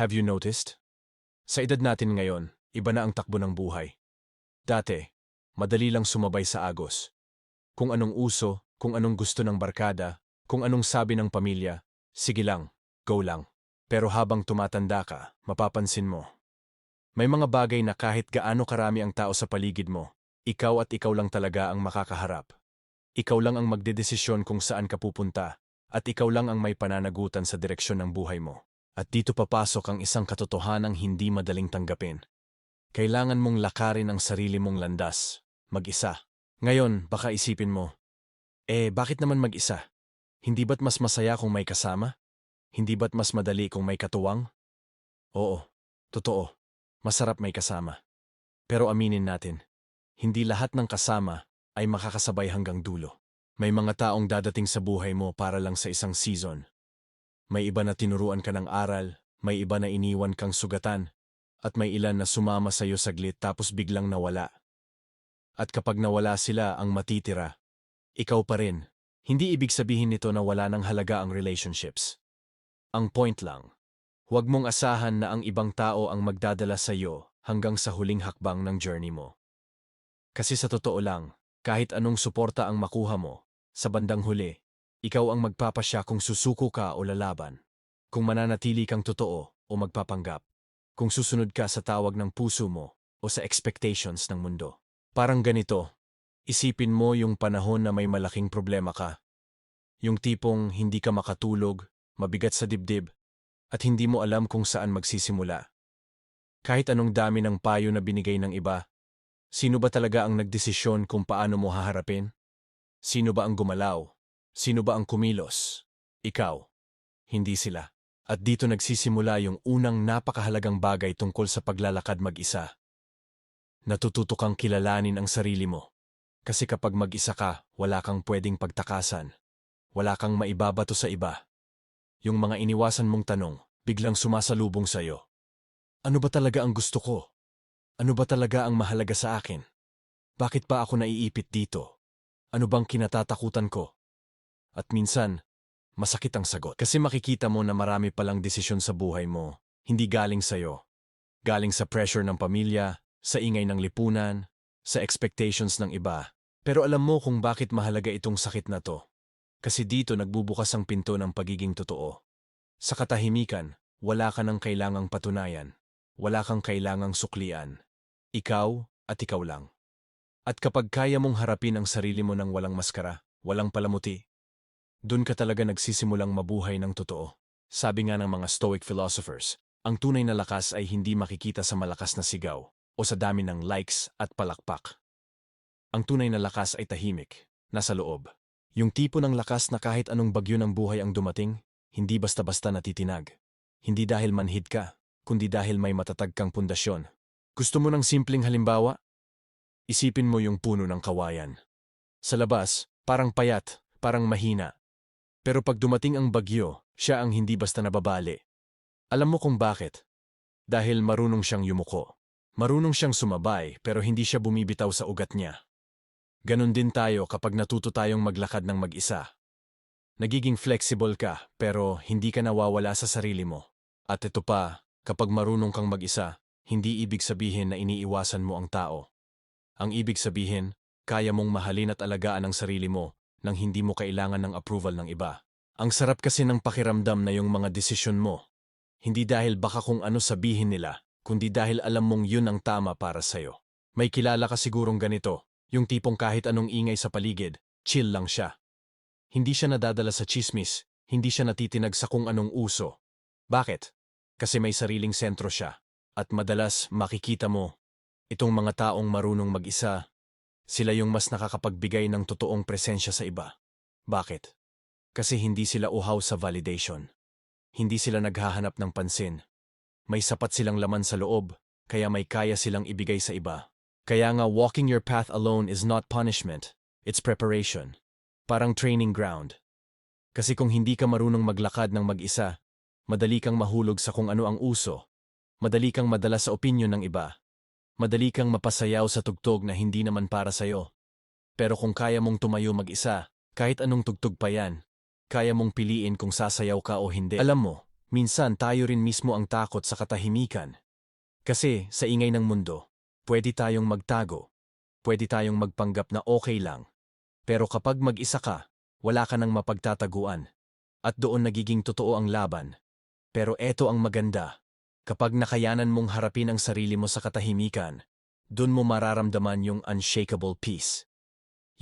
Have you noticed? Sa edad natin ngayon, iba na ang takbo ng buhay. Dati, madali lang sumabay sa agos. Kung anong uso, kung anong gusto ng barkada, kung anong sabi ng pamilya, sige lang, go lang. Pero habang tumatanda ka, mapapansin mo. May mga bagay na kahit gaano karami ang tao sa paligid mo, ikaw at ikaw lang talaga ang makakaharap. Ikaw lang ang magdedesisyon kung saan ka pupunta, at ikaw lang ang may pananagutan sa direksyon ng buhay mo. At dito papasok ang isang katotohanang hindi madaling tanggapin. Kailangan mong lakarin ang sarili mong landas, mag-isa. Ngayon, baka isipin mo, eh bakit naman mag-isa? Hindi ba't mas masaya kung may kasama? Hindi ba't mas madali kung may katuwang? Oo, totoo. Masarap may kasama. Pero aminin natin, hindi lahat ng kasama ay makakasabay hanggang dulo. May mga taong dadating sa buhay mo para lang sa isang season. May iba na tinuruan ka ng aral, may iba na iniwan kang sugatan, at may ilan na sumama sa iyo saglit tapos biglang nawala. At kapag nawala sila ang matitira, ikaw pa rin. Hindi ibig sabihin nito na wala ng halaga ang relationships. Ang point lang, huwag mong asahan na ang ibang tao ang magdadala sa iyo hanggang sa huling hakbang ng journey mo. Kasi sa totoo lang, kahit anong suporta ang makuha mo, sa bandang huli, ikaw ang magpapasya kung susuko ka o lalaban, kung mananatili kang totoo o magpapanggap, kung susunod ka sa tawag ng puso mo o sa expectations ng mundo. Parang ganito, isipin mo yung panahon na may malaking problema ka. Yung tipong hindi ka makatulog, mabigat sa dibdib, at hindi mo alam kung saan magsisimula. Kahit anong dami ng payo na binigay ng iba, sino ba talaga ang nagdesisyon kung paano mo haharapin? Sino ba ang gumalaw? Sino ba ang kumilos? Ikaw. Hindi sila. At dito nagsisimula yung unang napakahalagang bagay tungkol sa paglalakad mag-isa. Natututo kang kilalanin ang sarili mo. Kasi kapag mag-isa ka, wala kang pwedeng pagtakasan. Wala kang maibabato sa iba. Yung mga iniwasan mong tanong, biglang sumasalubong sa'yo. Ano ba talaga ang gusto ko? Ano ba talaga ang mahalaga sa akin? Bakit pa ako naiipit dito? Ano bang kinatatakutan ko? At minsan, masakit ang sagot. Kasi makikita mo na marami palang desisyon sa buhay mo, hindi galing sa'yo. Galing sa pressure ng pamilya, sa ingay ng lipunan, sa expectations ng iba. Pero alam mo kung bakit mahalaga itong sakit na to. Kasi dito nagbubukas ang pinto ng pagiging totoo. Sa katahimikan, wala ka nang kailangang patunayan. Wala kang kailangang suklian. Ikaw at ikaw lang. At kapag kaya mong harapin ang sarili mo ng walang maskara, walang palamuti, dun ka talaga nagsisimulang mabuhay ng totoo. Sabi nga ng mga Stoic philosophers, ang tunay na lakas ay hindi makikita sa malakas na sigaw o sa dami ng likes at palakpak. Ang tunay na lakas ay tahimik, nasa loob. Yung tipo ng lakas na kahit anong bagyo ng buhay ang dumating, hindi basta-basta natitinag. Hindi dahil manhid ka, kundi dahil may matatag kang pundasyon. Gusto mo ng simpleng halimbawa? Isipin mo yung puno ng kawayan. Sa labas, parang payat, parang mahina. Pero pag dumating ang bagyo, siya ang hindi basta nababali. Alam mo kung bakit? Dahil marunong siyang yumuko. Marunong siyang sumabay pero hindi siya bumibitaw sa ugat niya. Ganon din tayo kapag natuto tayong maglakad ng mag-isa. Nagiging flexible ka pero hindi ka nawawala sa sarili mo. At ito pa, kapag marunong kang mag-isa, hindi ibig sabihin na iniiwasan mo ang tao. Ang ibig sabihin, kaya mong mahalin at alagaan ang sarili mo nang hindi mo kailangan ng approval ng iba. Ang sarap kasi ng pakiramdam na yung mga desisyon mo. Hindi dahil baka kung ano sabihin nila, kundi dahil alam mong yun ang tama para sa'yo. May kilala ka sigurong ganito, yung tipong kahit anong ingay sa paligid, chill lang siya. Hindi siya nadadala sa chismis, hindi siya natitinag sa kung anong uso. Bakit? Kasi may sariling sentro siya. At madalas makikita mo, itong mga taong marunong mag-isa, sila yung mas nakakapagbigay ng totoong presensya sa iba. Bakit? Kasi hindi sila uhaw sa validation. Hindi sila naghahanap ng pansin. May sapat silang laman sa loob, kaya may kaya silang ibigay sa iba. Kaya nga walking your path alone is not punishment, it's preparation. Parang training ground. Kasi kung hindi ka marunong maglakad ng mag-isa, madali kang mahulog sa kung ano ang uso. Madali kang madala sa opinyon ng iba. Madali kang mapasayaw sa tugtog na hindi naman para sa'yo. Pero kung kaya mong tumayo mag-isa, kahit anong tugtog pa yan, kaya mong piliin kung sasayaw ka o hindi. Alam mo, minsan tayo rin mismo ang takot sa katahimikan. Kasi sa ingay ng mundo, pwede tayong magtago, pwede tayong magpanggap na okay lang. Pero kapag mag-isa ka, wala ka nang mapagtataguan. At doon nagiging totoo ang laban. Pero eto ang maganda. Kapag nakayanan mong harapin ang sarili mo sa katahimikan, doon mo mararamdaman yung unshakable peace.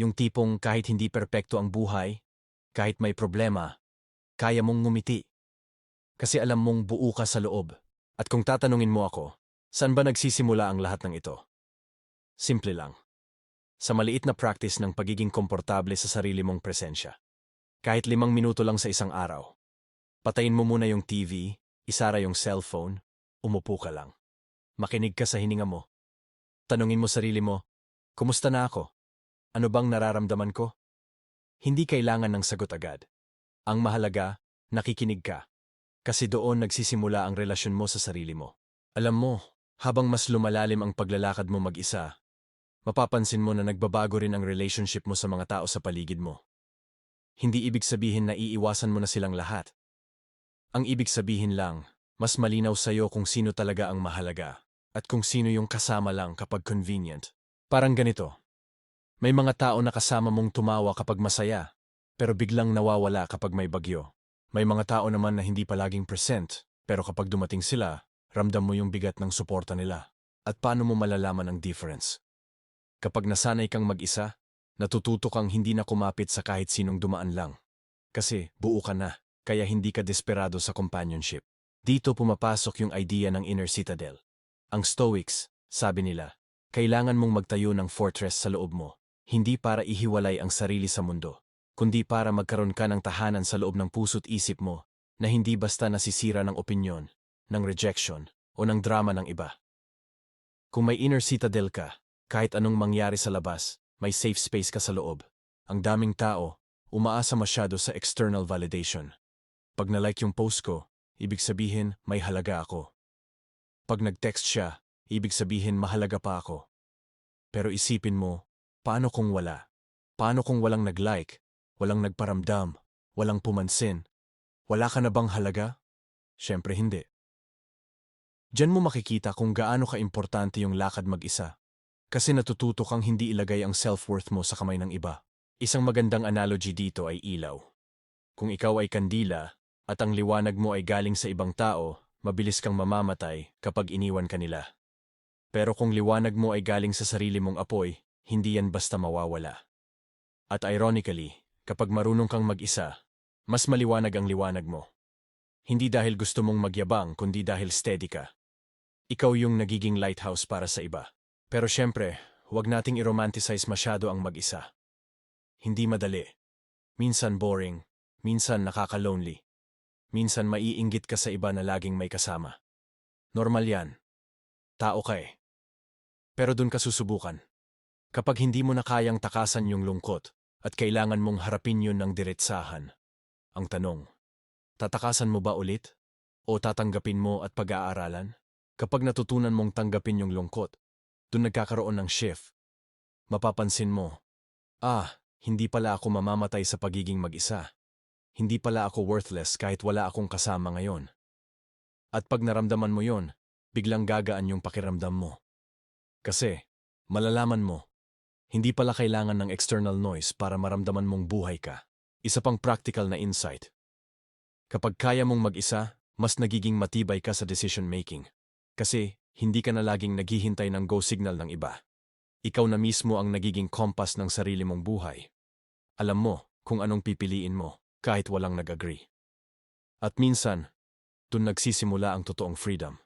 Yung tipong kahit hindi perpekto ang buhay, kahit may problema, kaya mong ngumiti. Kasi alam mong buo ka sa loob. At kung tatanungin mo ako, saan ba nagsisimula ang lahat ng ito? Simple lang. Sa maliit na practice ng pagiging komportable sa sarili mong presensya. Kahit limang minuto lang sa isang araw. Patayin mo muna yung TV, isara yung cellphone, umupo ka lang. Makinig ka sa hininga mo. Tanungin mo sarili mo, kumusta na ako? Ano bang nararamdaman ko? Hindi kailangan ng sagot agad. Ang mahalaga, nakikinig ka. Kasi doon nagsisimula ang relasyon mo sa sarili mo. Alam mo, habang mas lumalalim ang paglalakad mo mag-isa, mapapansin mo na nagbabago rin ang relationship mo sa mga tao sa paligid mo. Hindi ibig sabihin na iiwasan mo na silang lahat. Ang ibig sabihin lang, mas malinaw sa'yo kung sino talaga ang mahalaga at kung sino yung kasama lang kapag convenient. Parang ganito. May mga tao na kasama mong tumawa kapag masaya, pero biglang nawawala kapag may bagyo. May mga tao naman na hindi palaging present, pero kapag dumating sila, ramdam mo yung bigat ng suporta nila. At paano mo malalaman ang difference? Kapag nasanay kang mag-isa, natututo kang hindi na kumapit sa kahit sinong dumaan lang. Kasi buo ka na, kaya hindi ka desperado sa companionship. Dito pumapasok yung idea ng inner citadel. Ang Stoics, sabi nila, kailangan mong magtayo ng fortress sa loob mo, hindi para ihiwalay ang sarili sa mundo, kundi para magkaroon ka ng tahanan sa loob ng puso't isip mo na hindi basta nasisira ng opinyon, ng rejection, o ng drama ng iba. Kung may inner citadel ka, kahit anong mangyari sa labas, may safe space ka sa loob. Ang daming tao, umaasa masyado sa external validation. Pag na-like yung post ko, ibig sabihin may halaga ako. Pag nag-text siya, ibig sabihin mahalaga pa ako. Pero isipin mo, paano kung wala? Paano kung walang nag-like, walang nagparamdam, walang pumansin? Wala ka na bang halaga? Siyempre hindi. Diyan mo makikita kung gaano ka-importante yung lakad mag-isa. Kasi natututo kang hindi ilagay ang self-worth mo sa kamay ng iba. Isang magandang analogy dito ay ilaw. Kung ikaw ay kandila, at ang liwanag mo ay galing sa ibang tao, mabilis kang mamamatay kapag iniwan ka nila. Pero kung liwanag mo ay galing sa sarili mong apoy, hindi yan basta mawawala. At ironically, kapag marunong kang mag-isa, mas maliwanag ang liwanag mo. Hindi dahil gusto mong magyabang, kundi dahil steady ka. Ikaw yung nagiging lighthouse para sa iba. Pero syempre, huwag nating i-romanticize masyado ang mag-isa. Hindi madali. Minsan boring, minsan nakaka-lonely. Minsan maiinggit ka sa iba na laging may kasama. Normal yan. Tao ka eh. Pero dun ka susubukan. Kapag hindi mo na kayang takasan yung lungkot at kailangan mong harapin yun ng diretsahan. Ang tanong, tatakasan mo ba ulit? O tatanggapin mo at pag-aaralan? Kapag natutunan mong tanggapin yung lungkot, doon nagkakaroon ng shift. Mapapansin mo, ah, hindi pala ako mamamatay sa pagiging mag-isa. Hindi pala ako worthless kahit wala akong kasama ngayon. At pag naramdaman mo yon, biglang gagaan yung pakiramdam mo. Kasi, malalaman mo, hindi pala kailangan ng external noise para maramdaman mong buhay ka. Isa pang practical na insight. Kapag kaya mong mag-isa, mas nagiging matibay ka sa decision making. Kasi hindi ka na laging naghihintay ng go signal ng iba. Ikaw na mismo ang nagiging kompas ng sarili mong buhay. Alam mo kung anong pipiliin mo kahit walang nag-agree. At minsan, dun nagsisimula ang totoong freedom.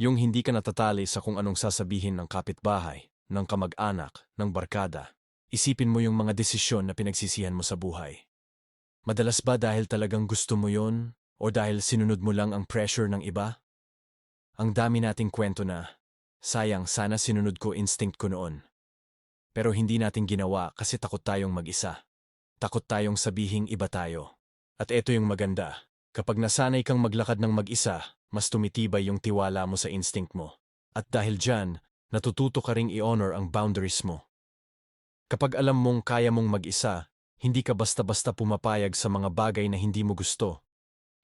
Yung hindi ka natatali sa kung anong sasabihin ng kapitbahay, ng kamag-anak, ng barkada. Isipin mo yung mga desisyon na pinagsisihan mo sa buhay. Madalas ba dahil talagang gusto mo yon o dahil sinunod mo lang ang pressure ng iba? Ang dami nating kwento na, sayang sana sinunod ko instinct ko noon. Pero hindi natin ginawa kasi takot tayong mag-isa. Takot tayong sabihing iba tayo. At ito yung maganda, kapag nasanay kang maglakad ng mag-isa, mas tumitibay yung tiwala mo sa instinct mo. At dahil dyan, natututo ka ring i-honor ang boundaries mo. Kapag alam mong kaya mong mag-isa, hindi ka basta-basta pumapayag sa mga bagay na hindi mo gusto.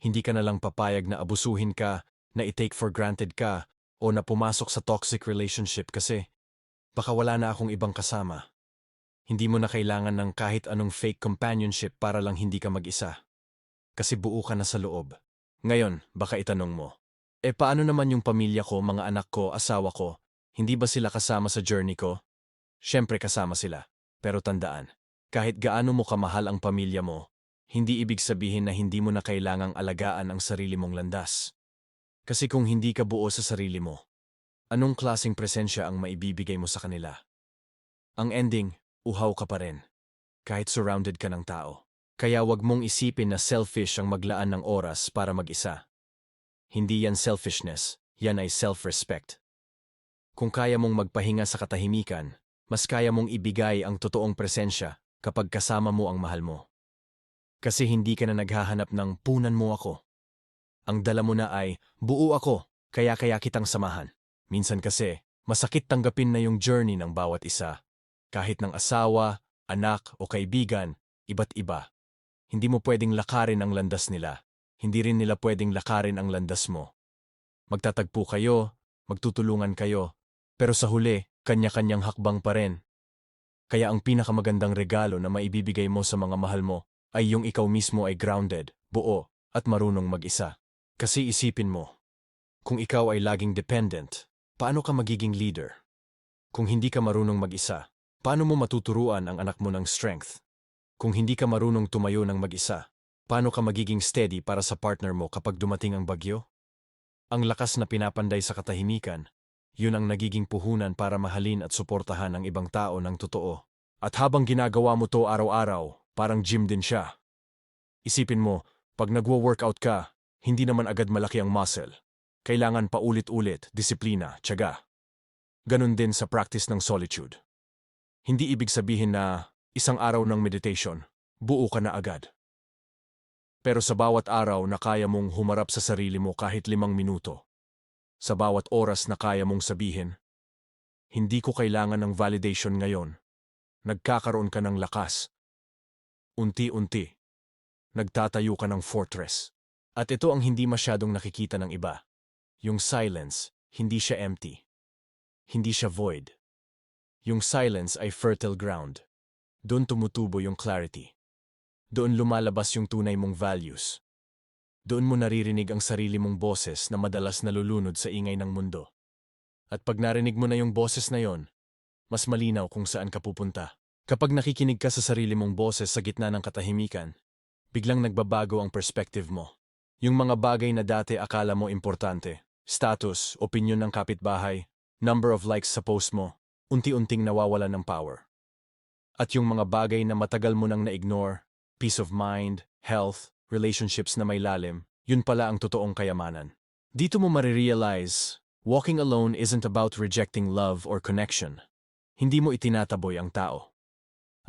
Hindi ka na lang papayag na abusuhin ka, na i-take for granted ka, o na pumasok sa toxic relationship kasi baka wala na akong ibang kasama. Hindi mo na kailangan ng kahit anong fake companionship para lang hindi ka mag-isa. Kasi buo ka na sa loob. Ngayon, baka itanong mo, eh paano naman yung pamilya ko, mga anak ko, asawa ko? Hindi ba sila kasama sa journey ko? Siyempre kasama sila. Pero tandaan, kahit gaano mo kamahal ang pamilya mo, hindi ibig sabihin na hindi mo na kailangang alagaan ang sarili mong landas. Kasi kung hindi ka buo sa sarili mo, anong klasing presensya ang maibibigay mo sa kanila? Ang ending, uhaw ka pa rin. Kahit surrounded ka ng tao. Kaya wag mong isipin na selfish ang maglaan ng oras para mag-isa. Hindi yan selfishness, yan ay self-respect. Kung kaya mong magpahinga sa katahimikan, mas kaya mong ibigay ang totoong presensya kapag kasama mo ang mahal mo. Kasi hindi ka na naghahanap ng punan mo ako. Ang dala mo na ay, buo ako, kaya kaya kitang samahan. Minsan kasi, masakit tanggapin na yung journey ng bawat isa. Kahit ng asawa, anak o kaibigan, iba't iba. Hindi mo pwedeng lakarin ang landas nila. Hindi rin nila pwedeng lakarin ang landas mo. Magtatagpo kayo, magtutulungan kayo, pero sa huli, kanya-kanyang hakbang pa rin. Kaya ang pinakamagandang regalo na maibibigay mo sa mga mahal mo ay yung ikaw mismo ay grounded, buo, at marunong mag-isa. Kasi isipin mo, kung ikaw ay laging dependent, paano ka magiging leader? Kung hindi ka marunong mag-isa, paano mo matuturuan ang anak mo ng strength? Kung hindi ka marunong tumayo ng mag-isa, paano ka magiging steady para sa partner mo kapag dumating ang bagyo? Ang lakas na pinapanday sa katahimikan, yun ang nagiging puhunan para mahalin at suportahan ang ibang tao ng totoo. At habang ginagawa mo to araw-araw, parang gym din siya. Isipin mo, pag nagwo-workout ka, hindi naman agad malaki ang muscle. Kailangan paulit-ulit, disiplina, tiyaga. Ganon din sa practice ng solitude. Hindi ibig sabihin na isang araw ng meditation, buo ka na agad. Pero sa bawat araw na kaya mong humarap sa sarili mo kahit limang minuto, sa bawat oras na kaya mong sabihin, hindi ko kailangan ng validation ngayon. Nagkakaroon ka ng lakas. Unti-unti, nagtatayo ka ng fortress. At ito ang hindi masyadong nakikita ng iba. Yung silence, hindi siya empty. Hindi siya void. Yung silence ay fertile ground. Doon tumutubo yung clarity. Doon lumalabas yung tunay mong values. Doon mo naririnig ang sarili mong boses na madalas nalulunod sa ingay ng mundo. At pag narinig mo na yung boses na yon, mas malinaw kung saan ka pupunta. Kapag nakikinig ka sa sarili mong boses sa gitna ng katahimikan, biglang nagbabago ang perspective mo. Yung mga bagay na dati akala mo importante, status, opinion ng kapitbahay, number of likes sa post mo, unti-unting nawawalan ng power. At yung mga bagay na matagal mo nang na-ignore, peace of mind, health, relationships na may lalim, yun pala ang totoong kayamanan. Dito mo marirealize, walking alone isn't about rejecting love or connection. Hindi mo itinataboy ang tao.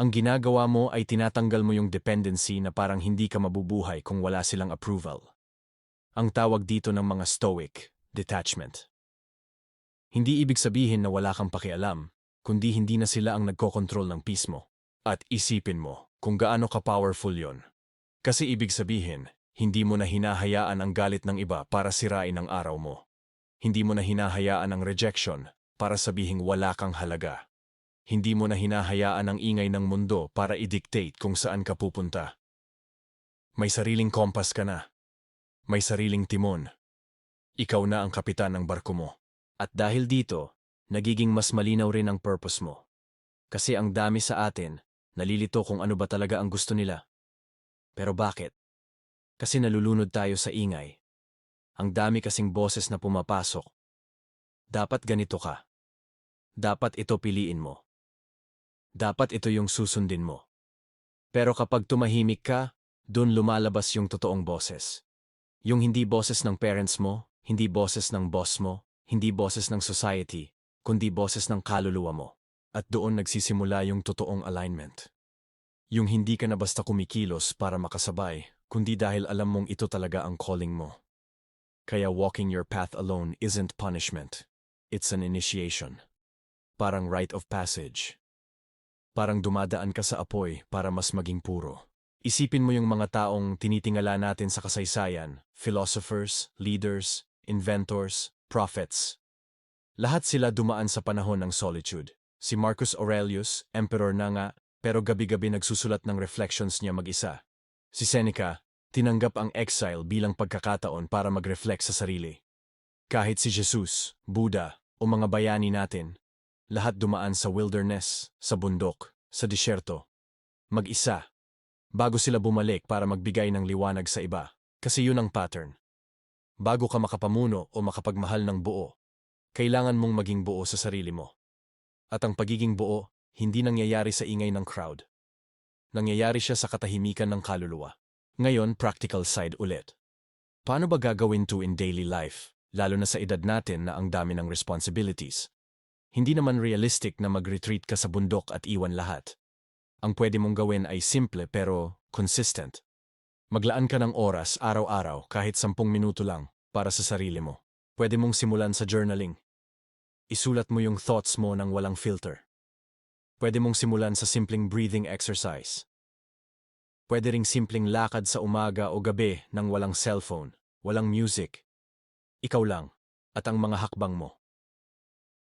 Ang ginagawa mo ay tinatanggal mo yung dependency na parang hindi ka mabubuhay kung wala silang approval. Ang tawag dito ng mga stoic, detachment. Hindi ibig sabihin na wala kang pakialam, kundi hindi na sila ang nagkokontrol ng peace mo. At isipin mo kung gaano ka-powerful yon. Kasi ibig sabihin, hindi mo na hinahayaan ang galit ng iba para sirain ang araw mo. Hindi mo na hinahayaan ang rejection para sabihing wala kang halaga. Hindi mo na hinahayaan ang ingay ng mundo para i-dictate kung saan ka pupunta. May sariling kompas ka na. May sariling timon. Ikaw na ang kapitan ng barko mo. At dahil dito, nagiging mas malinaw rin ang purpose mo. Kasi ang dami sa atin, nalilito kung ano ba talaga ang gusto nila. Pero bakit? Kasi nalulunod tayo sa ingay. Ang dami kasing boses na pumapasok. Dapat ganito ka. Dapat ito piliin mo. Dapat ito yung susundin mo. Pero kapag tumahimik ka, dun lumalabas yung totoong boses. Yung hindi boses ng parents mo, hindi boses ng boss mo, hindi boses ng society, kundi boses ng kaluluwa mo. At doon nagsisimula yung totoong alignment. Yung hindi ka na basta kumikilos para makasabay, kundi dahil alam mong ito talaga ang calling mo. Kaya walking your path alone isn't punishment. It's an initiation. Parang rite of passage. Parang dumadaan ka sa apoy para mas maging puro. Isipin mo yung mga taong tinitingala natin sa kasaysayan, philosophers, leaders, inventors, prophets. Lahat sila dumaan sa panahon ng solitude. Si Marcus Aurelius, emperor na nga, pero gabi-gabi nagsusulat ng reflections niya mag-isa. Si Seneca, tinanggap ang exile bilang pagkakataon para mag-reflect sa sarili. Kahit si Jesus, Buddha, o mga bayani natin, lahat dumaan sa wilderness, sa bundok, sa disyerto. Mag-isa. Bago sila bumalik para magbigay ng liwanag sa iba. Kasi yun ang pattern. Bago ka makapamuno o makapagmahal ng buo, kailangan mong maging buo sa sarili mo. At ang pagiging buo, hindi nangyayari sa ingay ng crowd. Nangyayari siya sa katahimikan ng kaluluwa. Ngayon, practical side ulit. Paano ba gagawin to in daily life, lalo na sa edad natin na ang dami ng responsibilities? Hindi naman realistic na mag-retreat ka sa bundok at iwan lahat. Ang pwede mong gawin ay simple pero consistent. Maglaan ka ng oras araw-araw kahit sampung minuto lang para sa sarili mo. Pwede mong simulan sa journaling. Isulat mo yung thoughts mo ng walang filter. Pwede mong simulan sa simpleng breathing exercise. Pwede ring simpleng lakad sa umaga o gabi ng walang cellphone, walang music. Ikaw lang at ang mga hakbang mo.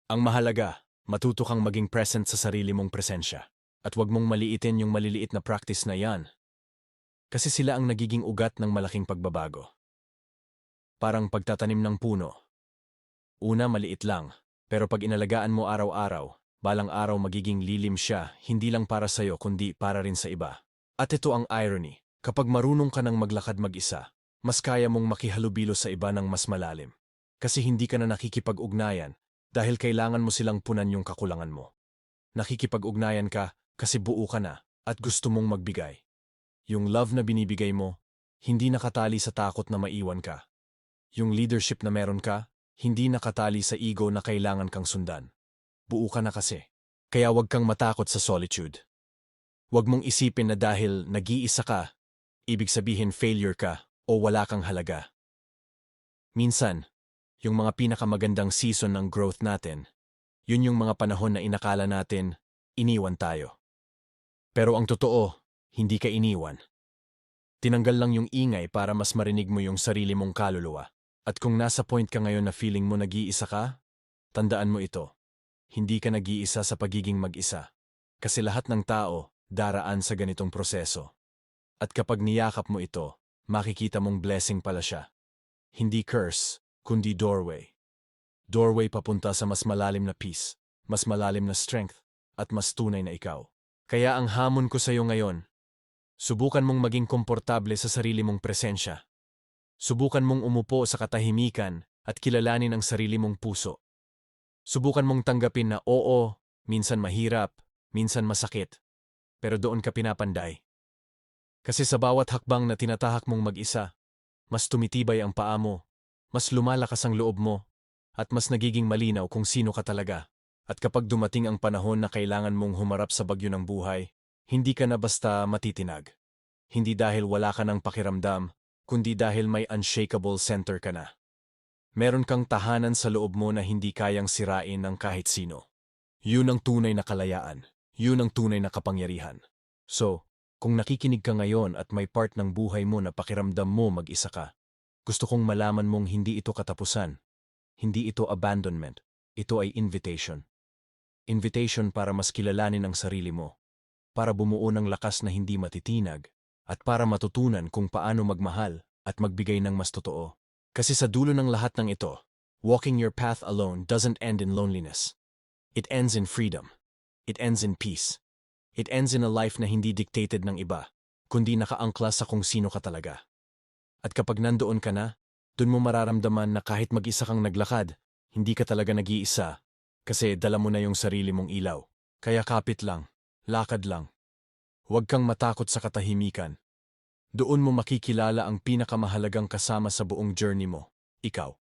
Ang mahalaga, matuto kang maging present sa sarili mong presensya. At huwag mong maliitin yung maliliit na practice na yan. Kasi sila ang nagiging ugat ng malaking pagbabago. Parang pagtatanim ng puno. Una maliit lang, pero pag inalagaan mo araw-araw, balang araw magiging lilim siya, hindi lang para sa'yo kundi para rin sa iba. At ito ang irony, kapag marunong ka ng maglakad mag-isa, mas kaya mong makihalubilo sa iba ng mas malalim. Kasi hindi ka na nakikipag-ugnayan dahil kailangan mo silang punan yung kakulangan mo. Nakikipag-ugnayan ka kasi buo ka na at gusto mong magbigay. Yung love na binibigay mo, hindi nakatali sa takot na maiwan ka. Yung leadership na meron ka, hindi nakatali sa ego na kailangan kang sundan. Buo ka na kasi. Kaya wag kang matakot sa solitude. Huwag mong isipin na dahil nag-iisa ka, ibig sabihin failure ka o wala kang halaga. Minsan, yung mga pinakamagandang season ng growth natin, yun yung mga panahon na inakala natin, iniwan tayo. Pero ang totoo, hindi ka iniwan. Tinanggal lang yung ingay para mas marinig mo yung sarili mong kaluluwa. At kung nasa point ka ngayon na feeling mo nag-iisa ka, tandaan mo ito. Hindi ka nag-iisa sa pagiging mag-isa. Kasi lahat ng tao daraan sa ganitong proseso. At kapag niyakap mo ito, makikita mong blessing pala siya. Hindi curse, kundi doorway. Doorway papunta sa mas malalim na peace, mas malalim na strength, at mas tunay na ikaw. Kaya ang hamon ko sa iyo ngayon, subukan mong maging komportable sa sarili mong presensya. Subukan mong umupo sa katahimikan at kilalanin ang sarili mong puso. Subukan mong tanggapin na oo, minsan mahirap, minsan masakit, pero doon ka pinapanday. Kasi sa bawat hakbang na tinatahak mong mag-isa, mas tumitibay ang paa mo, mas lumalakas ang loob mo, at mas nagiging malinaw kung sino ka talaga. At kapag dumating ang panahon na kailangan mong humarap sa bagyo ng buhay, hindi ka na basta matitinag. Hindi dahil wala ka ng pakiramdam, kundi dahil may unshakable center ka na. Meron kang tahanan sa loob mo na hindi kayang sirain ng kahit sino. Yun ang tunay na kalayaan. Yun ang tunay na kapangyarihan. So, kung nakikinig ka ngayon at may part ng buhay mo na pakiramdam mo mag-isa ka, gusto kong malaman mong hindi ito katapusan. Hindi ito abandonment. Ito ay invitation. Invitation para mas kilalanin ang sarili mo, para bumuo ng lakas na hindi matitinag, at para matutunan kung paano magmahal at magbigay ng mas totoo. Kasi sa dulo ng lahat ng ito, walking your path alone doesn't end in loneliness. It ends in freedom. It ends in peace. It ends in a life na hindi dictated ng iba, kundi nakaangkla sa kung sino ka talaga. At kapag nandoon ka na, dun mo mararamdaman na kahit mag-isa kang naglakad, hindi ka talaga nag-iisa kasi dala mo na yung sarili mong ilaw. Kaya kapit lang, lakad lang. Huwag kang matakot sa katahimikan. Doon mo makikilala ang pinakamahalagang kasama sa buong journey mo, ikaw.